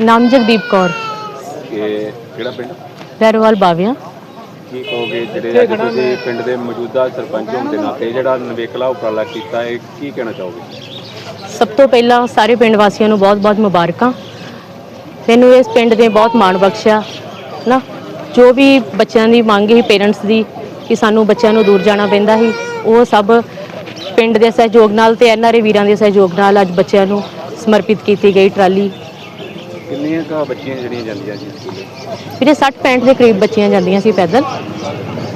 ਨਾਮ ਜਗਦੀਪ ਕੌਰ। ਇਹ ਕਿਹੜਾ ਪਿੰਡ? ਰੈਰੋਵਾਲ ਬਾਵਿਆਂ। ਕੀ ਕਹੋਗੇ ਜਿਹੜੇ ਅੱਜ ਤੁਸੀਂ ਪਿੰਡ ਦੇ ਮੌਜੂਦਾ ਸਰਪੰਚ ਹੋਣ ਦੇ ਨਾਤੇ ਜਿਹੜਾ ਨਵੇਕਲਾ ਉਪਰਾਲਾ ਕੀਤਾ ਹੈ ਕੀ ਕਹਿਣਾ ਚਾਹੋਗੇ? ਸਭ ਤੋਂ ਪਹਿਲਾਂ ਸਾਰੇ ਪਿੰਡ ਵਾਸੀਆਂ ਨੂੰ ਬਹੁਤ-ਬਹੁਤ ਮੁਬਾਰਕਾਂ। ਮੈਨੂੰ ਇਸ ਪਿੰਡ ਦੇ ਬਹੁਤ ਮਾਣ ਬਖਸ਼ਿਆ ਨਾ। ਜੋ ਵੀ ਬੱਚਿਆਂ ਦੀ ਮੰਗ ਸੀ ਪੇਰੈਂਟਸ ਦੀ ਕਿ ਸਾਨੂੰ ਬੱਚਿਆਂ ਨੂੰ ਦੂਰ ਜਾਣਾ ਪੈਂਦਾ ਸੀ ਉਹ ਸਭ ਪਿੰਡ ਦੇ ਸਹਿਯੋਗ ਨਾਲ ਤੇ ਐਨਆਰਏ ਵੀਰਾਂ ਦੇ ਸਹਿਯੋਗ ਨਾਲ ਅੱਜ ਬੱਚਿਆਂ ਨੂੰ ਸਮਰਪਿਤ ਕੀਤੀ ਗਈ ਟਰਾਲੀ। ਕਿੰਨੀਆਂ ਕਾ ਬੱਚੀਆਂ ਜਿਹੜੀਆਂ ਜਾਂਦੀਆਂ ਜੀ? ਸਕੂਲੇ ਵੀਰੇ 60 65 ਦੇ ਕਰੀਬ ਬੱਚੀਆਂ ਜਾਂਦੀਆਂ ਸੀ ਪੈਦਲ।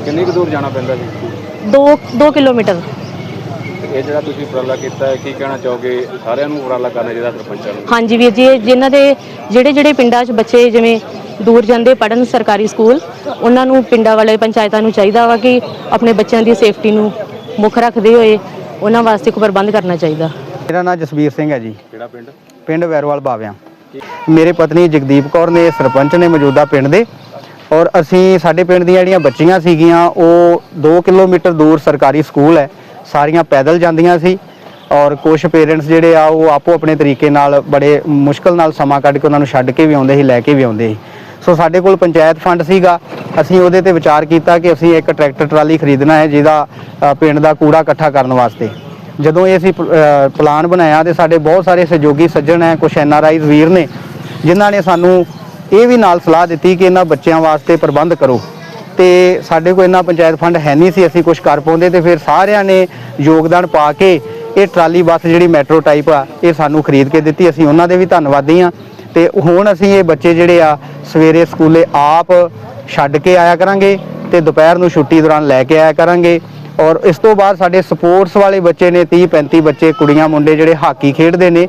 ਕਿੰਨੀ ਕੁ ਦੂਰ ਜਾਣਾ ਪੈਂਦਾ ਜੀ? ਸਕੂਲ 2 2 ਕਿਲੋਮੀਟਰ ਇਹ ਜਿਹੜਾ ਤੁਸੀਂ ਉਪਰਾਲਾ ਕੀਤਾ ਹੈ ਕੀ ਕਹਿਣਾ ਚਾਹੋਗੇ ਸਾਰਿਆਂ ਨੂੰ ਉਪਰਾਲਾ ਕਰਨਾ ਚਾਹੀਦਾ ਸਰਪੰਚਾਂ ਨੂੰ? ਹਾਂਜੀ ਵੀਰ ਜੀ ਇਹ ਜਿਨ੍ਹਾਂ ਦੇ ਜਿਹੜੇ ਜਿਹੜੇ ਪਿੰਡਾਂ 'ਚ ਬੱਚੇ ਜਿਵੇਂ ਦੂਰ ਜਾਂਦੇ ਪੜਨ ਸਰਕਾਰੀ ਸਕੂਲ ਉਹਨਾਂ ਨੂੰ ਪਿੰਡਾਂ ਵਾਲੇ ਪੰਚਾਇਤਾਂ ਨੂੰ ਚਾਹੀਦਾ ਵਾ ਕਿ ਆਪਣੇ ਬੱਚਿਆਂ ਦੀ ਸੇਫਟੀ ਨੂੰ ਮੁੱਖ ਰੱਖਦੇ ਹੋਏ ਉਹਨਾਂ ਵਾਸਤੇ ਕੋਈ ਪ੍ਰਬੰਧ ਕਰਨਾ ਚਾਹੀਦਾ। ਮੇਰਾ ਨਾਮ ਜਸਵੀਰ ਸਿੰਘ ਹੈ ਜੀ। ਕਿਹੜਾ ਪਿੰਡ? ਪਿੰਡ ਵੈਰੋਵਾਲ ਬਾਵਿਆਂ। ਮੇਰੇ ਪਤਨੀ ਜਗਦੀਪ ਕੌਰ ਨੇ ਸਰਪੰਚ ਨੇ ਮੌਜੂਦਾ ਪਿੰਡ ਦੇ ਔਰ ਅਸੀਂ ਸਾਡੇ ਪਿੰਡ ਦੀਆਂ ਜਿਹੜੀਆਂ ਬੱਚੀਆਂ ਸੀਗੀਆਂ, ਉਹ 2 ਕਿਲੋਮੀਟਰ ਦੂਰ ਸਰਕਾਰੀ ਸਕੂਲ ਹੈ। ਸਾਰੀਆਂ ਪੈਦਲ ਜਾਂਦੀਆਂ ਸੀ ਔਰ ਕੁਝ ਪੇਰੈਂਟਸ ਜਿਹੜੇ ਆ, ਉਹ ਆਪੋ ਆਪਣੇ ਤਰੀਕੇ ਨਾਲ ਬੜੇ ਮੁਸ਼ਕਲ ਨਾਲ ਸਮਾਂ ਕੱਢ ਕੇ ਉਹਨਾਂ ਨੂੰ ਛੱਡ ਕੇ ਵੀ ਆਉਂਦੇ ਸੀ, ਲੈ ਕੇ ਵੀ ਆਉਂਦੇ ਸੀ। ਸੋ ਸਾਡੇ ਕੋਲ ਪੰਚਾਇਤ ਫੰਡ ਸੀਗਾ। ਅਸੀਂ ਉਹਦੇ ਤੇ ਵਿਚਾਰ ਕੀਤਾ ਕਿ ਅਸੀਂ ਇੱਕ ਟਰੈਕਟਰ ਟਰਾਲੀ ਖਰੀਦਣਾ ਹੈ, ਜਿਹਦਾ ਪਿੰਡ ਦਾ ਕੂੜਾ ਇਕੱਠਾ ਕਰਨ ਵਾਸਤੇ। ਜਦੋਂ ਇਹ ਅਸੀਂ ਪਲਾਨ ਬਣਾਇਆ ਤੇ ਸਾਡੇ ਬਹੁਤ ਸਾਰੇ ਸਹਿਯੋਗੀ ਸੱਜਣ ਹੈ ਕੁਝ ਐਨ ਆਰ ਆਈਜ਼ ਵੀਰ ਨੇ, ਜਿਨ੍ਹਾਂ ਨੇ ਸਾਨੂੰ ਇਹ ਵੀ ਨਾਲ ਸਲਾਹ ਦਿੱਤੀ ਕਿ ਇਹਨਾਂ ਬੱਚਿਆਂ ਵਾਸਤੇ ਪ੍ਰਬੰਧ ਕਰੋ। ਤੇ ਸਾਡੇ ਕੋਲ ਇੰਨਾ ਪੰਚਾਇਤ ਫੰਡ ਹੈ ਨਹੀਂ ਸੀ, ਅਸੀਂ ਕੁਝ ਕਰ ਪਾਉਂਦੇ ਤੇ ਫਿਰ ਸਾਰਿਆਂ ਨੇ ਯੋਗਦਾਨ ਪਾ ਕੇ ਇਹ ਟਰਾਲੀ ਬੱਸ ਜਿਹੜੀ ਮੈਟਰੋ ਟਾਈਪ ਆ, ਇਹ ਸਾਨੂੰ ਖਰੀਦ ਕੇ ਦਿੱਤੀ। ਅਸੀਂ ਉਹਨਾਂ ਦੇ ਵੀ ਧੰਨਵਾਦੀ ਆ ਤੇ ਹੁਣ ਅਸੀਂ ਇਹ ਬੱਚੇ ਜਿਹੜੇ ਆ, ਸਵੇਰੇ ਸਕੂਲੇ ਆਪ ਛੱਡ ਕੇ ਆਇਆ ਕਰਾਂਗੇ ਤੇ ਦੁਪਹਿਰ ਨੂੰ ਛੁੱਟੀ ਦੌਰਾਨ ਲੈ ਕੇ ਆਇਆ ਕਰਾਂਗੇ। ਔਰ ਇਸ ਤੋਂ ਬਾਅਦ ਸਾਡੇ ਸਪੋਰਟਸ ਵਾਲੇ ਬੱਚੇ ਨੇ 30 35 ਬੱਚੇ, ਕੁੜੀਆਂ, ਮੁੰਡੇ ਜਿਹੜੇ ਹਾਕੀ ਖੇਡਦੇ ਨੇ।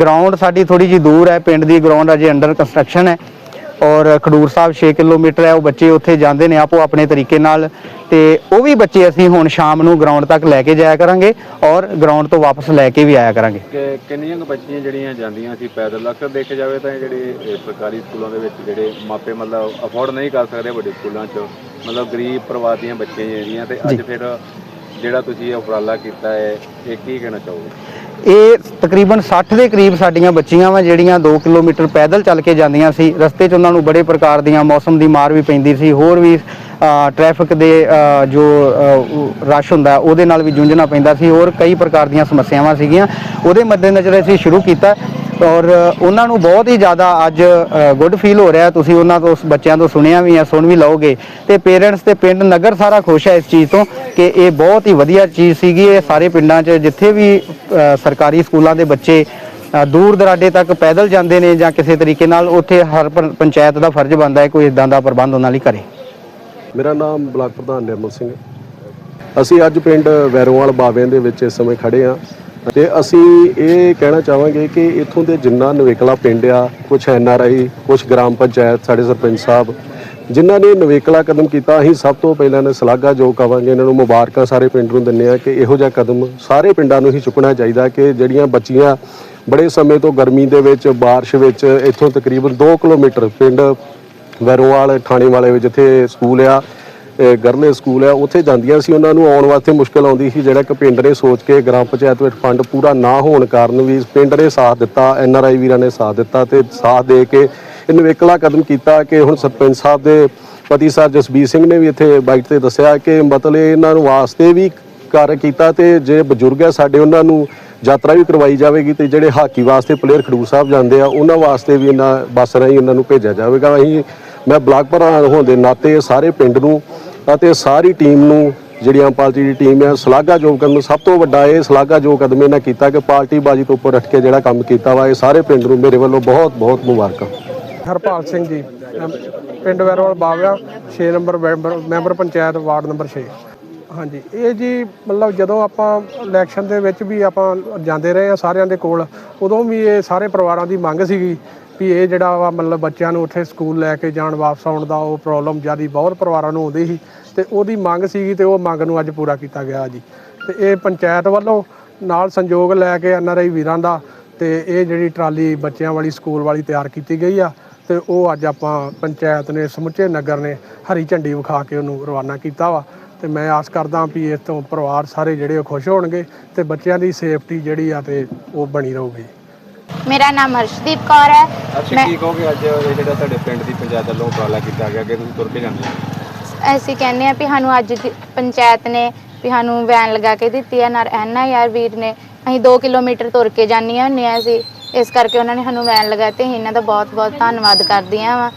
ਗਰਾਊਂਡ ਸਾਡੀ ਥੋੜੀ ਜੀ ਦੂਰ ਹੈ, ਪਿੰਡ ਦੀ ਗਰਾਊਂਡ ਅਜੇ ਅੰਡਰ ਕੰਸਟਰਕਸ਼ਨ ਹੈ। ਔਰ ਖਡੂਰ ਸਾਹਿਬ 6 ਕਿਲੋਮੀਟਰ ਹੈ ਉਹ ਬੱਚੇ ਉੱਥੇ ਜਾਂਦੇ ਨੇ ਆਪੋ ਆਪਣੇ ਤਰੀਕੇ ਨਾਲ। ਤੇ ਉਹ ਵੀ ਬੱਚੇ ਅਸੀਂ ਹੁਣ ਸ਼ਾਮ ਨੂੰ ਗਰਾਊਂਡ ਤੱਕ ਲੈ ਕੇ ਜਾਇਆ ਕਰਾਂਗੇ ਔਰ ਗਰਾਊਂਡ ਤੋਂ ਵਾਪਸ ਲੈ ਕੇ ਵੀ ਆਇਆ ਕਰਾਂਗੇ। ਕਿ ਕਿੰਨੀਆਂ ਕੁ ਬੱਚੀਆਂ ਜਿਹੜੀਆਂ ਜਾਂਦੀਆਂ ਸੀ ਪੈਦਲ? ਅਕਸਰ ਦੇਖਿਆ ਜਾਵੇ ਤਾਂ ਇਹ ਜਿਹੜੇ ਇਹ ਸਰਕਾਰੀ ਸਕੂਲਾਂ ਦੇ ਵਿੱਚ ਜਿਹੜੇ ਮਾਪੇ ਮਤਲਬ ਅਫੋਰਡ ਨਹੀਂ ਕਰ ਸਕਦੇ ਵੱਡੇ ਸਕੂਲਾਂ 'ਚ ਮਤਲਬ ਗਰੀਬ ਪਰਿਵਾਰ ਦੀਆਂ ਬੱਚੀਆਂ ਜਿਹੜੀਆਂ ਤੇ ਅੱਜ ਫਿਰ ਜਿਹੜਾ ਤੁਸੀਂ ਇਹ ਉਪਰਾਲਾ ਕੀਤਾ ਹੈ ਇਹ ਕੀ ਕਹਿਣਾ ਚਾਹੋਗੇ? ਇਹ ਤਕਰੀਬਨ 60 ਦੇ ਕਰੀਬ ਸਾਡੀਆਂ ਬੱਚੀਆਂ ਵਾ, ਜਿਹੜੀਆਂ 2 ਕਿਲੋਮੀਟਰ ਪੈਦਲ ਚੱਲ ਕੇ ਜਾਂਦੀਆਂ ਸੀ। ਰਸਤੇ 'ਚ ਉਹਨਾਂ ਨੂੰ ਬੜੇ ਪ੍ਰਕਾਰ ਦੀਆਂ ਮੌਸਮ ਦੀ ਮਾਰ ਵੀ ਪੈਂਦੀ ਸੀ। ਹੋਰ ਵੀ ਟ੍ਰੈਫਿਕ ਦੇ ਜੋ ਰਸ਼ ਹੁੰਦਾ, ਉਹਦੇ ਨਾਲ ਵੀ ਜੂਝਣਾ ਪੈਂਦਾ ਸੀ। ਹੋਰ ਕਈ ਪ੍ਰਕਾਰ ਦੀਆਂ ਸਮੱਸਿਆਵਾਂ ਸੀਗੀਆਂ। ਉਹਦੇ ਮੱਦੇਨਜ਼ਰ ਅਸੀਂ ਸ਼ੁਰੂ ਕੀਤਾ। ਔਰ ਉਹਨਾਂ ਨੂੰ ਬਹੁਤ ਹੀ ਜ਼ਿਆਦਾ ਅੱਜ ਗੁੱਡ ਫੀਲ ਹੋ ਰਿਹਾ। ਤੁਸੀਂ ਉਹਨਾਂ ਤੋਂ ਬੱਚਿਆਂ ਤੋਂ ਸੁਣਿਆ ਵੀ ਆ ਸੁਣ ਵੀ ਲਓਗੇ। ਤੇ ਪੇਰੈਂਟਸ ਤੇ ਪਿੰਡ ਨਗਰ ਸਾਰਾ ਖੁਸ਼ ਹੈ ਇਸ ਚੀਜ਼ ਤੋਂ ਕਿ ਇਹ ਬਹੁਤ ਹੀ ਵਧੀਆ ਚੀਜ਼ ਸੀਗੀ। ਇਹ ਸਾਰੇ ਪਿੰਡਾਂ 'ਚ ਜਿੱਥੇ ਵੀ ਸਰਕਾਰੀ ਸਕੂਲਾਂ ਦੇ ਬੱਚੇ ਦੂਰ ਦਰਾਡੇ ਤੱਕ ਪੈਦਲ ਜਾਂਦੇ ਨੇ ਜਾਂ ਕਿਸੇ ਤਰੀਕੇ ਨਾਲ ਉੱਥੇ ਹਰ ਪੰਚਾਇਤ ਦਾ ਫਰਜ਼ ਬਣਦਾ ਹੈ, ਕੋਈ ਇਦਾਂ ਦਾ ਪ੍ਰਬੰਧ ਉਹਨਾਂ ਲਈ ਕਰੇ। ਮੇਰਾ ਨਾਮ ਬਲਾਕ ਪ੍ਰਧਾਨ ਨਿਰਮਲ ਸਿੰਘ ਹੈ। ਅਸੀਂ ਅੱਜ ਪਿੰਡ ਵੈਰੋਵਾਲ ਬਾਵਿਆਂ ਦੇ ਵਿੱਚ ਇਸ ਸਮੇਂ ਖੜੇ ਆ ਤੇ ਅਸੀਂ ਇਹ ਕਹਿਣਾ ਚਾਹਾਂਗੇ ਕਿ ਇੱਥੋਂ ਦੇ ਜਿੰਨਾ ਨਵੇਕਲਾ ਪਿੰਡ ਆ ਕੁਝ ਐਨ ਆਰ ਆਈ ਕੁਝ ਗ੍ਰਾਮ ਪੰਚਾਇਤ ਸਾਡੇ ਸਰਪੰਚ ਸਾਹਿਬ ਜਿਨ੍ਹਾਂ ਨੇ ਨਵੇਕਲਾ ਕਦਮ ਕੀਤਾ ਅਸੀਂ ਸਭ ਤੋਂ ਪਹਿਲਾਂ ਨੇ ਸ਼ਲਾਘਾ ਜੋ ਕਵਾਂਗੇ ਇਹਨਾਂ ਨੂੰ ਮੁਬਾਰਕਾਂ ਸਾਰੇ ਪਿੰਡ ਨੂੰ ਦਿੰਦੇ ਆ ਕਿ ਇਹੋ ਜਿਹਾ ਕਦਮ ਸਾਰੇ ਪਿੰਡਾਂ ਨੂੰ ਹੀ ਚੁੱਕਣਾ ਚਾਹੀਦਾ ਕਿ ਜਿਹੜੀਆਂ ਬੱਚੀਆਂ ਬੜੇ ਸਮੇਂ ਤੋਂ ਗਰਮੀ ਦੇ ਵਿੱਚ بارش ਵਿੱਚ ਇੱਥੋਂ ਤਕਰੀਬਨ 2 ਕਿਲੋਮੀਟਰ ਪਿੰਡ ਵੈਰੋਵਾਲ ਥਾਣੇ ਵਾਲੇ ਵਿੱਚ ਜਿੱਥੇ ਸਕੂਲ ਆ ਇਹ ਗਰਲੇ ਸਕੂਲ ਹੈ ਉੱਥੇ ਜਾਂਦੀਆਂ ਸੀ, ਉਹਨਾਂ ਨੂੰ ਆਉਣ ਵਾਸਤੇ ਮੁਸ਼ਕਲ ਆਉਂਦੀ ਸੀ, ਜਿਹੜਾ ਕਿ ਪਿੰਡ ਨੇ ਸੋਚ ਕੇ ਗ੍ਰਾਮ ਪੰਚਾਇਤ ਵਿੱਚ ਫੰਡ ਪੂਰਾ ਨਾ ਹੋਣ ਕਾਰਨ ਵੀ ਪਿੰਡ ਨੇ ਸਾਥ ਦਿੱਤਾ, ਐਨ ਆਰ ਆਈ ਵੀਰਾਂ ਨੇ ਸਾਥ ਦਿੱਤਾ ਤੇ ਸਾਥ ਦੇ ਕੇ ਇਹਨੂੰ ਇਕਲਾ ਕਦਮ ਕੀਤਾ ਕਿ ਹੁਣ ਸਰਪੰਚ ਸਾਹਿਬ ਦੇ ਪਤੀ ਸਾਹਿਬ ਜਸਬੀਰ ਸਿੰਘ ਨੇ ਵੀ ਇੱਥੇ ਬਾਈਟ ਤੇ ਦੱਸਿਆ ਕਿ ਮਤਲਬ ਇਹਨਾਂ ਨੂੰ ਵਾਸਤੇ ਵੀ ਕਾਰਜ ਕੀਤਾ ਤੇ ਜੇ ਬਜ਼ੁਰਗ ਹੈ ਸਾਡੇ, ਉਹਨਾਂ ਨੂੰ ਯਾਤਰਾ ਵੀ ਕਰਵਾਈ ਜਾਵੇਗੀ ਤੇ ਜਿਹੜੇ ਹਾਕੀ ਵਾਸਤੇ ਪਲੇਅਰ ਖਡੂਰ ਸਾਹਿਬ ਜਾਂਦੇ ਆ, ਉਹਨਾਂ ਵਾਸਤੇ ਵੀ ਇਹਨਾਂ ਬੱਸ ਰਾਹੀਂ ਉਹਨਾਂ ਨੂੰ ਭੇਜਿਆ ਜਾਵੇਗਾ। ਅਸੀਂ ਮੈਂ ਬਲਾਕ ਪ੍ਰਧਾਨ ਹੋਣ ਦੇ ਨਾਤੇ ਸਾਰੇ ਪਿੰਡ ਨੂੰ ਅਤੇ ਸਾਰੀ ਟੀਮ ਨੂੰ, ਜਿਹੜੀ ਆਮ ਪਾਰਟੀ ਦੀ ਟੀਮ ਹੈ, ਸ਼ਲਾਘਾਯੋਗ ਕਦਮ ਸਭ ਤੋਂ ਵੱਡਾ ਇਹ ਸ਼ਲਾਘਾਯੋਗ ਕਦਮ ਇਹਨਾਂ ਕੀਤਾ ਕਿ ਪਾਰਟੀ ਬਾਜੀ ਤੋਂ ਉੱਪਰ ਉੱਠ ਕੇ ਜਿਹੜਾ ਕੰਮ ਕੀਤਾ ਵਾ, ਇਹ ਸਾਰੇ ਪਿੰਡ ਨੂੰ ਮੇਰੇ ਵੱਲੋਂ ਬਹੁਤ ਬਹੁਤ ਮੁਬਾਰਕਾਂ। ਹਰਪਾਲ ਸਿੰਘ ਜੀ ਪਿੰਡ ਵੈਰੋਵਾਲ ਬਾਵਿਆ 6 number member member panchayat, ward number 6 ਹਾਂਜੀ, ਇਹ ਜੀ ਮਤਲਬ ਜਦੋਂ ਆਪਾਂ ਇਲੈਕਸ਼ਨ ਦੇ ਵਿੱਚ ਵੀ ਆਪਾਂ ਜਾਂਦੇ ਰਹੇ ਆ ਸਾਰਿਆਂ ਦੇ ਕੋਲ, ਉਦੋਂ ਵੀ ਇਹ ਸਾਰੇ ਪਰਿਵਾਰਾਂ ਦੀ ਮੰਗ ਸੀਗੀ ਵੀ ਇਹ ਜਿਹੜਾ ਵਾ ਮਤਲਬ ਬੱਚਿਆਂ ਨੂੰ ਉੱਥੇ ਸਕੂਲ ਲੈ ਕੇ ਜਾਣ ਵਾਪਸ ਆਉਣ ਦਾ ਉਹ ਪ੍ਰੋਬਲਮ ਜਿਆਦੀ ਬਹੁਤ ਪਰਿਵਾਰਾਂ ਨੂੰ ਆਉਂਦੀ ਸੀ ਤੇ ਉਹਦੀ ਮੰਗ ਸੀਗੀ ਤੇ ਉਹ ਮੰਗ ਨੂੰ ਅੱਜ ਪੂਰਾ ਕੀਤਾ ਗਿਆ ਜੀ। ਤੇ ਇਹ ਪੰਚਾਇਤ ਵੱਲੋਂ ਨਾਲ ਸੰਯੋਗ ਲੈ ਕੇ ਐਨਆਰਆਈ ਵੀਰਾਂ ਦਾ ਤੇ ਇਹ ਜਿਹੜੀ ਟਰਾਲੀ ਬੱਚਿਆਂ ਵਾਲੀ ਸਕੂਲ ਵਾਲੀ ਤਿਆਰ ਕੀਤੀ ਗਈ ਆ ਤੇ ਉਹ ਅੱਜ ਆਪਾਂ ਪੰਚਾਇਤ ਨੇ, ਸਮੁੱਚੇ ਨਗਰ ਨੇ ਹਰੀ ਝੰਡੀ ਵਿਖਾ ਕੇ ਉਹਨੂੰ ਰਵਾਨਾ ਕੀਤਾ ਵਾ। ਤੇ ਮੈਂ ਆਸ ਕਰਦਾ ਵੀ ਇਸ ਤੋਂ ਪਰਿਵਾਰ ਸਾਰੇ ਜਿਹੜੇ ਉਹ ਖੁਸ਼ ਹੋਣਗੇ ਤੇ ਬੱਚਿਆਂ ਦੀ ਸੇਫਟੀ ਜਿਹੜੀ ਆ ਤੇ ਉਹ ਬਣੀ ਰਹੂਗੀ। ਮੇਰਾ ਨਾਮ ਹਰਸ਼ਦੀਪ ਕੌਰ ਹੈ। ਅੱਛਾ ਮੈਂ ਕੀ ਕਹੋਗੇ ਅੱਜ ਇਹ ਜਿਹੜਾ ਤੁਹਾਡੇ ਪਿੰਡ ਦੀ ਪੰਚਾਇਤ ਵੱਲੋਂ ਉਪਰਾਲਾ ਕੀਤਾ ਗਿਆ ਕਿ ਤੁਸੀਂ ਤੁਰ ਕੇ ਜਾਂਦੇ ਹੋ? ਅਸੀਂ ਕਹਿੰਦੇ ਆ ਵੀ ਸਾਨੂੰ ਅੱਜ ਦੀ ਪੰਚਾਇਤ ਨੇ ਵੀ ਸਾਨੂੰ ਵੈਨ ਲਗਾ ਕੇ ਦਿੱਤੀ ਹੈ ਨਾਲ ਐਨਆਈਆਰ ਵੀਰ ਨੇ। ਅਸੀਂ 2 ਕਿਲੋਮੀਟਰ ਤੁਰ ਕੇ ਜਾਂਦੀਆਂ ਹੁੰਦੀਆਂ ਸੀ ਇਸ ਕਰਕੇ ਉਹਨਾਂ ਨੇ ਸਾਨੂੰ ਵੈਨ ਲਗਾਤੀ। ਅਸੀਂ ਇਹਨਾਂ ਦਾ ਬਹੁਤ ਬਹੁਤ ਧੰਨਵਾਦ ਕਰਦੀਆਂ ਵਾਂ।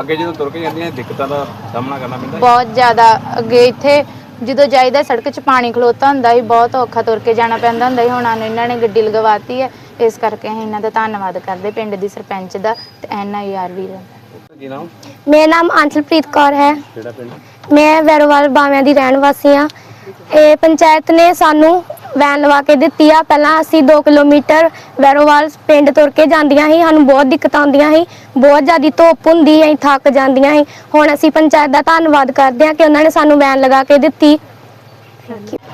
ਅੱਗੇ ਜਦੋਂ ਤੁਰ ਕੇ ਜਾਂਦੀਆਂ ਦਿੱਕਤਾਂ ਦਾ ਸਾਹਮਣਾ ਕਰਨਾ ਪੈਂਦਾ? ਹੈ? ਬਹੁਤ ਜ਼ਿਆਦਾ ਅੱਗੇ ਇੱਥੇ ਜਦੋਂ ਜਾਈਦਾ ਸੜਕ 'ਚ ਪਾਣੀ ਖਲੋਤਾ ਹੁੰਦਾ ਸੀ ਬਹੁਤ ਔਖਾ ਤੁਰ ਕੇ ਜਾਣਾ ਪੈਂਦਾ ਹੁੰਦਾ ਸੀ। ਹੁਣ ਸਾਨੂੰ ਇਹਨਾਂ ਨੇ ਗੱਡੀ ਲਗਵਾਤੀ ਹੈ। ਇਸ ਕਰਕੇ ਅਸੀਂ ਇਹਨਾਂ ਦਾ ਧੰਨਵਾਦ ਕਰਦੇ ਪਿੰਡ ਦੀ ਸਰਪੰਚ ਦਾ ਤੇ ਐਨਆਈਆਰ ਵੀਰ ਦਾ। ਕੀ ਨਾਮ? ਮੇਰਾ ਨਾਮ ਅੰਸ਼ਲਪ੍ਰੀਤ ਕੌਰ ਹੈ। ਕਿਹੜਾ ਪਿੰਡ? ਮੈਂ ਵੈਰੋਵਾਲ ਬਾਵਿਆਂ ਦੀ ਰਹਿਣ ਵਾਸੀ ਹਾਂ। ਇਹ ਪੰਚਾਇਤ ਨੇ ਸਾਨੂੰ ਵੈਨ ਲਵਾ ਕੇ ਦਿੱਤੀ ਆ। ਪਹਿਲਾਂ ਅਸੀਂ 2 ਕਿਲੋਮੀਟਰ ਵੈਰੋਵਾਲ ਪਿੰਡ ਤੁਰ ਕੇ ਜਾਂਦੀਆਂ ਸੀ। ਸਾਨੂੰ ਬਹੁਤ ਦਿੱਕਤਾਂ ਆਉਂਦੀਆਂ ਸੀ। ਬਹੁਤ ਜ਼ਿਆਦਾ ਧੁੱਪ ਹੁੰਦੀ ਅਸੀਂ ਥੱਕ ਜਾਂਦੀਆਂ ਸੀ। ਹੁਣ ਅਸੀਂ ਪੰਚਾਇਤ ਦਾ ਧੰਨਵਾਦ ਕਰਦੇ ਹਾਂ ਕਿ ਉਹਨਾਂ ਨੇ ਸਾਨੂੰ ਵੈਨ ਲਗਾ ਕੇ ਦਿੱਤੀ।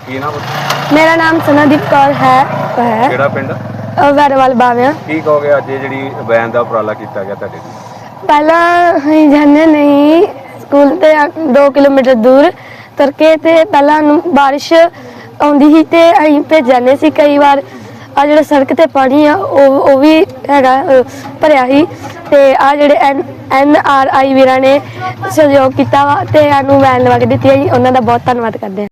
ਕੀ ਨਾਮ? ਮੇਰਾ ਨਾਮ ਸਨਾਦੀਪ ਕੌਰ ਹੈ ਹੈ। ਕਿਹੜਾ ਪਿੰਡ? ਵੈਰੋਵਾਲ ਬਾਵਿਆਂ। ਕੀ ਕਹੋਗੇ ਅੱਜ ਇਹ ਜਿਹੜੀ ਵੈਨ ਦਾ ਉਪਰਾਲਾ ਕੀਤਾ ਗਿਆ ਤੁਹਾਡੇ ਲਈ? ਪਹਿਲਾਂ ਅਸੀਂ ਜਾਂਦੇ ਨਹੀਂ ਸਕੂਲ ਤੇ 2 ਕਿਲੋਮੀਟਰ ਦੂਰ ਤੁਰ ਕੇ ਤੇ ਪਹਿਲਾਂ ਨੂੰ ਬਾਰਿਸ਼ ਆਉਂਦੀ ਸੀ ਤੇ ਅਸੀਂ ਭੇਜ ਜਾਂਦੇ ਸੀ ਕਈ ਵਾਰ। ਆ ਜਿਹੜਾ ਸੜਕ ਤੇ ਪਾਣੀ ਆ ਉਹ ਉਹ ਵੀ ਹੈਗਾ ਭਰਿਆ ਸੀ ਤੇ ਆ ਜਿਹੜੇ ਐਨ ਐਨ ਆਰ ਆਈ ਵੀਰਾਂ ਨੇ ਸਹਿਯੋਗ ਕੀਤਾ ਵਾ ਤੇ ਸਾਨੂੰ ਵੈਨ ਲਵਾ ਕੇ ਦਿੱਤੀ ਹੈ ਜੀ। ਉਹਨਾਂ ਦਾ ਬਹੁਤ ਧੰਨਵਾਦ ਕਰਦੇ ਹਾਂ।